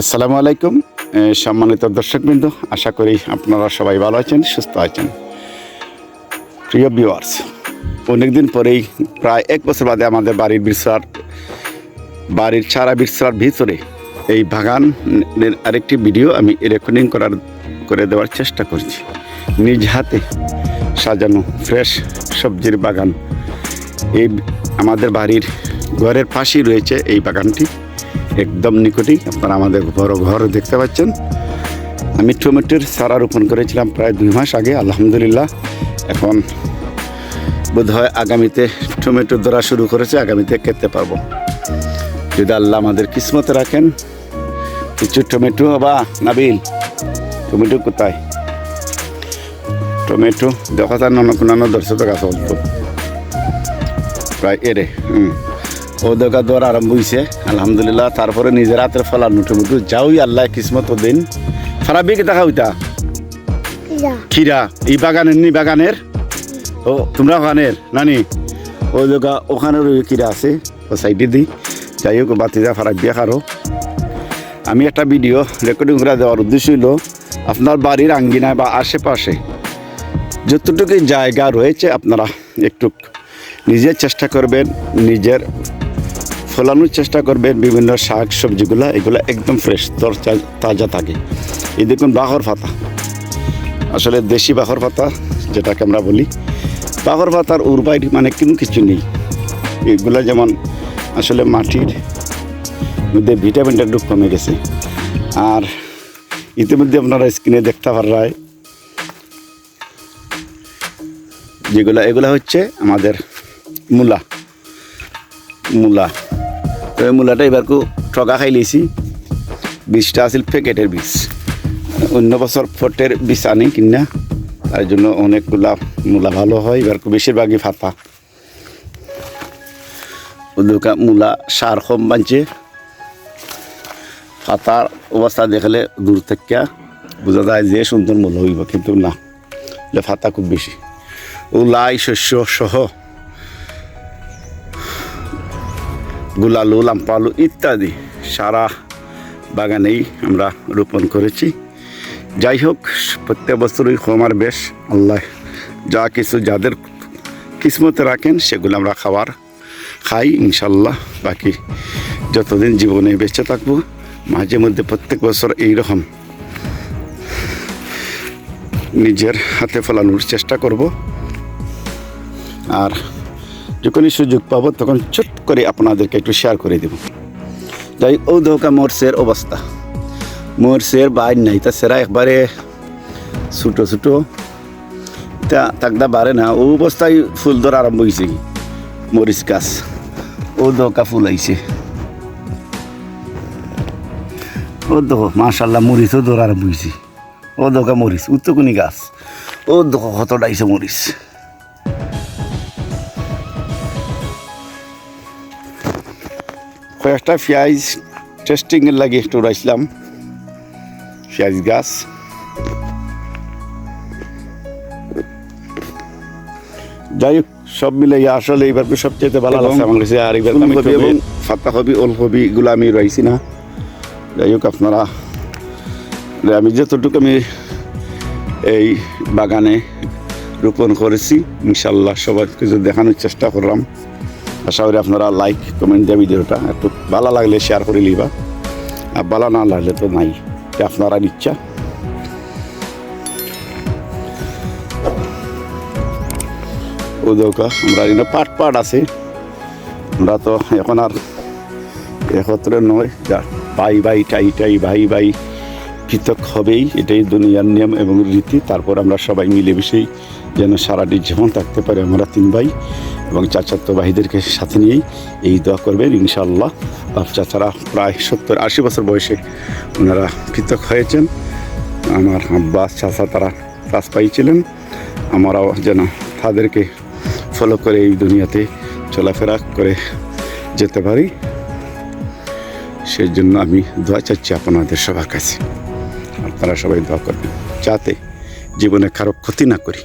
আসসালামু আলাইকুম সম্মানিত দর্শকবৃন্দ, আশা করি আপনারা সবাই ভালো আছেন, সুস্থ আছেন। প্রিয় ভিউয়ার্স অনেকদিন পরেই, প্রায় এক বছর বাদে আমাদের বাড়ির বিশ্রার বাড়ির ছাড়া বিশ্রার ভিতরে এই বাগান আরেকটি ভিডিও আমি রেকর্ডিং করার, করে দেওয়ার চেষ্টা করছি। নিজ হাতে সাজানো ফ্রেশ সবজির বাগান। এই আমাদের বাড়ির ঘরের পাশেই রয়েছে এই বাগানটি। একদম নিকটেই। আপনারা আমাদের বড় ঘর দেখতে পাচ্ছেন। আমি টমেটোর সারা রোপণ করেছিলাম প্রায় দুই মাস আগে, আলহামদুলিল্লাহ। এখন বোধহয় আগামীতে টমেটো ধরা শুরু করেছে, আগামীতে খেতে পারব। যদি আল্লাহ আমাদের কিসমতে রাখেন, কিছু টমেটো বা নাবিল, টমেটো কোথায়? টমেটো দেখা যায় নন কোনো দর্শক অল্প। প্রায় এরে, হুম। ও দেখা দর আরম্ভ হয়েছে আলহামদুলিল্লাহ তারপরে নিজের হাতের ফলানো টমেটো যাওই আল্লাহ কিসমত দিন। ফারাবি কে দেখা হইতা? খিরা। এই বাগানের নি বাগানের? ও তোমরা ওখানের নানি? ওই জায়গা ওখানে ওই কিরা আছে। ও সাইডে দিই যাই হোক বাতিজা ফারাক দিয়ে খারো। আমি একটা ভিডিও রেকর্ডিং করে দেওয়ার উদ্দেশ্য হলো আপনার বাড়ির আঙ্গিনায় বা আশেপাশে যতটুকু জায়গা রয়েছে আপনারা একটু নিজের চেষ্টা করবেন নিজের ফলানোর চেষ্টা করবেন, বিভিন্ন শাক সবজিগুলো, এগুলো একদম ফ্রেশ তর তাজা থাকে। এই দেখুন বাহর পাতা। আসলে দেশি বাহর পাতা, যেটাকে আমরা বলি, বাহর পাতার উর্বাই মানে কোনো কিছু নেই। এগুলো যেমন আসলে মাটির মধ্যে ভিটামিনটা একটু কমে গেছে। আর ইতিমধ্যে আপনারা স্ক্রিনে দেখতে পারায় যেগুলো, এগুলো হচ্ছে আমাদের মূলা। মূলা। মূলাটা এবার ঠগা খাই লিছি। বীজটা আছিল প্যাকেটের বীজ। অন্য বছর ফটের বীজ আনি কিনা, তার জন্য অনেকগুলা মূলা ভালো হয়, এবার বেশিরভাগই ফাতা ওদুকা মূলা সার কম বানছে ফাতার অবস্থা দেখলে দূর থেকে বোঝা যায় যে সুন্দর মূল হইব, কিন্তু না ফাতা খুব বেশি। ও লাই শস্য সহ গুলালু, লাম্পালু ইত্যাদি সারা বাগানেই আমরা রোপণ করেছি। যাই হোক, প্রত্যেক বছরই আমার বেশ। আল্লাহ যা কিছু যাদের কিসমতে রাখেন, সেগুলো আমরা খাবার খাই ইনশাল্লাহ বাকি যতদিন জীবনে বেঁচে থাকব, মাঝে মধ্যে প্রত্যেক বছর এইরকম নিজের হাতে ফলানোর চেষ্টা করব। আর যখনই সুযোগ পাবো, তখন ছোট করে আপনাদেরকে একটু শেয়ার করে দেব। যাই ও ধোকা মোরসের অবস্থা। মোরসের বাইর নাই, তা সেরা একবারে ছোটো ছোটো। তা তাকদা বাড়ে না, ও অবস্থায় ফুল ধরা আরম্ভ হয়েছে মরিচ গাছ। ও ধোকা ফুল আইছে। ও দেখো মাশাল্লাহ মরিচও ধরা আরম্ভ হয়েছে ও ধোকা মরিচ, উত্তকুনি গাছ। ও দেখো আইছে মরিচ? কয়েকটা পেঁয়াজ টেস্টিংয়ের লাগে একটু রাখলাম পেঁয়াজ গাছ। যাই হোক সব মিলে আসলে এইবার সবচেয়ে ভালো লাগছে আমার কাছে আর এবার ফুলকপি এবং ওলকপি এগুলো আমি রয়েছি না। যাই হোক আপনারা আমি যতটুকু আমি এই বাগানে রোপণ করেছি ইনশাল্লাহ সবাইকে কিছু দেখানোর চেষ্টা করলাম। আশা করি আপনারা লাইক কমেন্ট দিয়ে ভিডিওটা একটু ভালো লাগলে শেয়ার করে লিবা আর ভালো না লাগলে তো নাই আপনারা ইচ্ছা ও দৌকা আমরা এখানে পাট পাট আছে। আমরা তো এখন আর একত্রে নয়, যা ভাই ভাই টাই টাই, ভাই ভাই পৃথক হবেই, এটাই দুনিয়ার নিয়ম এবং রীতি। তারপর আমরা সবাই মিলেমিশেই যেন সারাটি জীবন থাকতে পারে, আমরা তিন ভাই। এবং চাচাতো ভাইদেরকে সাথে নিয়েই এই দোয়া করবেন, ইনশাআল্লাহ। চাচারা প্রায় সত্তর, আশি বছর বয়সে ওনারা পৃথক হয়েছেন। আমার আব্বা, চাচা তারা কাজ পাইছিলেন আমরাও যেন তাদেরকে ফলো করে এই দুনিয়াতে চলাফেরা করে যেতে পারি। সেই জন্য আমি দোয়া চাচ্ছি আপনাদের সবার কাছে। আপনারা সবাই দোয়া করবেন, যাতে জীবনে কারও ক্ষতি না করি,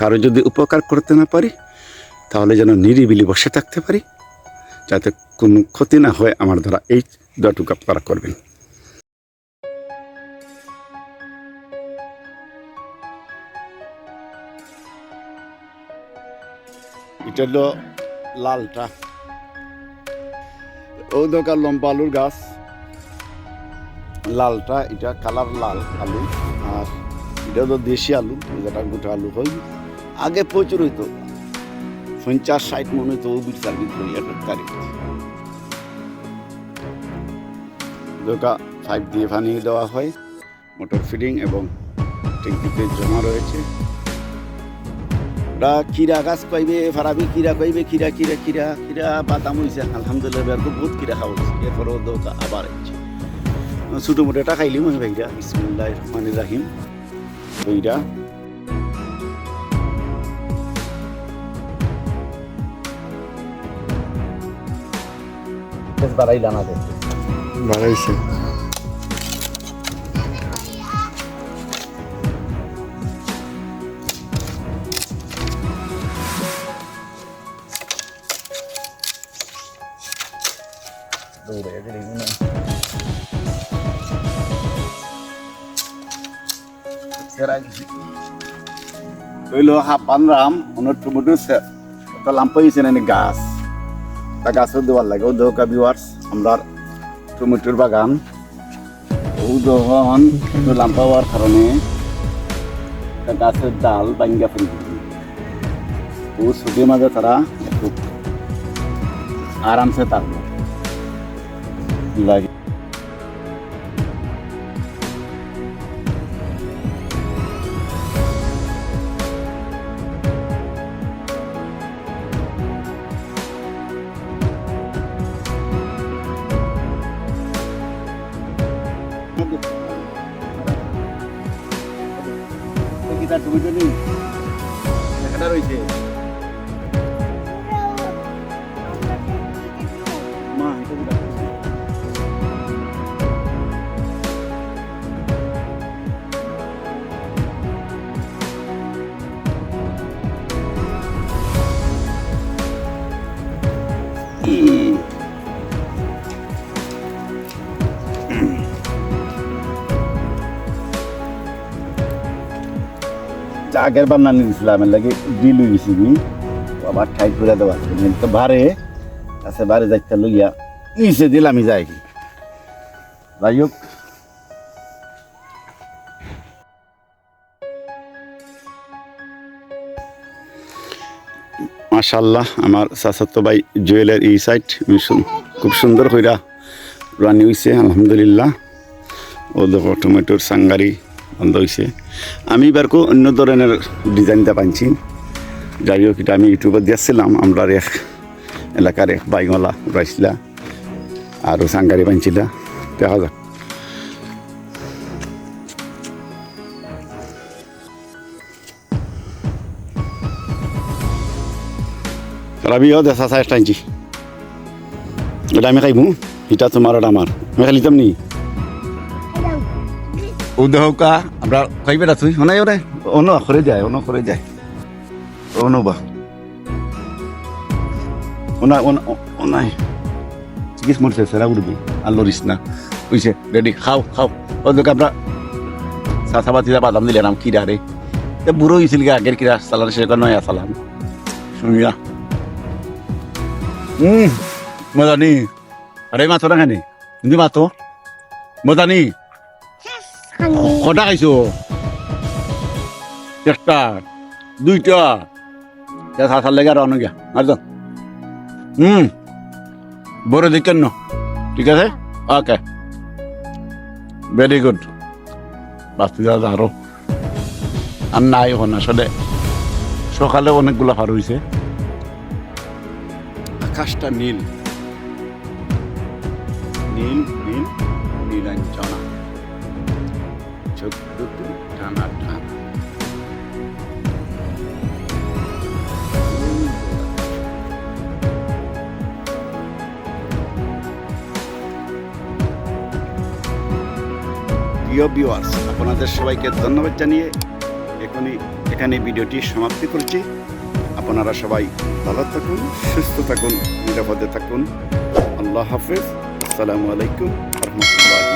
কারও যদি উপকার করতে না পারি তাহলে যেন নিরিবিলি বসে থাকতে পারি, যাতে কোনো ক্ষতি না হয় আমার দ্বারা। এই দুটুকু আপনারা করবেন। এটা হলো লালটা। ও দোকান লম্বা আলুর গাছ। লালটা, এটা কালার লাল আলু। আর এটা তো দেশি আলু, যেটা গোটা আলু হয়। আগে প্রচুর হইতো। পঞ্চাশ, ষাট মনে ও বিট সার্ভিস করি একটা তারিখ দোকা পাইপ দিয়ে পানি দেওয়া হয় মোটর ফিডিং এবং ট্যাঙ্কিতে জমা রয়েছে। ওরা কিরা গাছ পাইবে ফারাবি কিরা পাইবে কিরা কিরা কিরা কিরা বাদাম হয়েছে আলহামদুলিল্লাহ, এবার বহুত কিরা খাওয়া হয়েছে এরপরেও দোকা আবার হচ্ছে ছোটো মোটো খাইলি মনে ভাইরা? বিসমুল্লাহ রহমান রাহিম। ওইটা বাড়াইলা না বাড়াইছে। হইল হাপান রাম ওনার টমেটো একটা লাম্পা হয়েছে না গাছ। তা গাছও দেওয়ার লাগে। ও দোকা বিওয়ার্স আমরা টমেটোর বাগান। ও দহন একটু লাম্পা হওয়ার কারণে গাছের ডাল বাঙ্গা ফেলে ও ছুটির মাঝে তারা খুব আরামসে থাকল লাগে। গীতা টমেটো নেই একটা আগের বার নানি দিছিলাম এর লাগে ডিল হয়ে গেছি নি। আবার ঠাইট করে দেওয়া তো বারে আছে বারে যাইতে লইয়া নিচে দিলামই যাই। যাই হোক। মাশাল্লাহ আমার চাচাতো ভাই জুয়েলের এই সাইড খুব সুন্দর হইরা রানি হইছে, আলহামদুলিল্লাহ। ও দেখো, টমেটোর সাঙ্গারি বন্ধ হয়েছে আমি এবার কো অন্য ধরনের ডিজাইনটা পাইছি যাই হোক এটা আমি ইউটিউবে দিয়েছিলাম আমরা এক এলাকার এক বাইগলা রাইছিলা আর সাঙ্গারি পাইছিলা দেখা যাক। রাবিও দেখা চাই টাইছি এটা আমি খাইবো এটা তোমার আর আমার। আমি খাইলিতাম নি। উদহকা আমরা খাইবে রাখছি অনাই ওরে। অন্য করে যায় অন্য করে যায়। অন্য বা। ওনা ওনা ওনাই চিকিৎস মরছে সেরা উঠবি আল্লোরিস না। বুঝছে রেডি খাও খাও। ওদেরকে আমরা সাসাবা তিরা বাদাম দিলে নাম কিরা রে বুড়ো হয়েছিল কি আগের কিরা সালান সে নয় সালাম শুনিয়া হুম মজা নি আরে মাতো না খানি? হিন্দি মাতো মজা নি দুইটা। আর বড় দেখেন ঠিক আছে? ওকে ভেরি গুড বাস্তি দাদা আরও আর নাই এখন আসলে সকালে অনেকগুলো পার হয়েছে আকাশটা নীল। নীল। চোখ দুটো প্রিয় ভিউয়ার্স আপনাদের সবাইকে ধন্যবাদ জানিয়ে এখনই এখানে ভিডিওটি সমাপ্তি করছি। আপনারা সবাই ভালো থাকুন, সুস্থ থাকুন, নিরাপদে থাকুন। আল্লাহ হাফেজ। আসসালামু আলাইকুম রহমতুল্লাহ।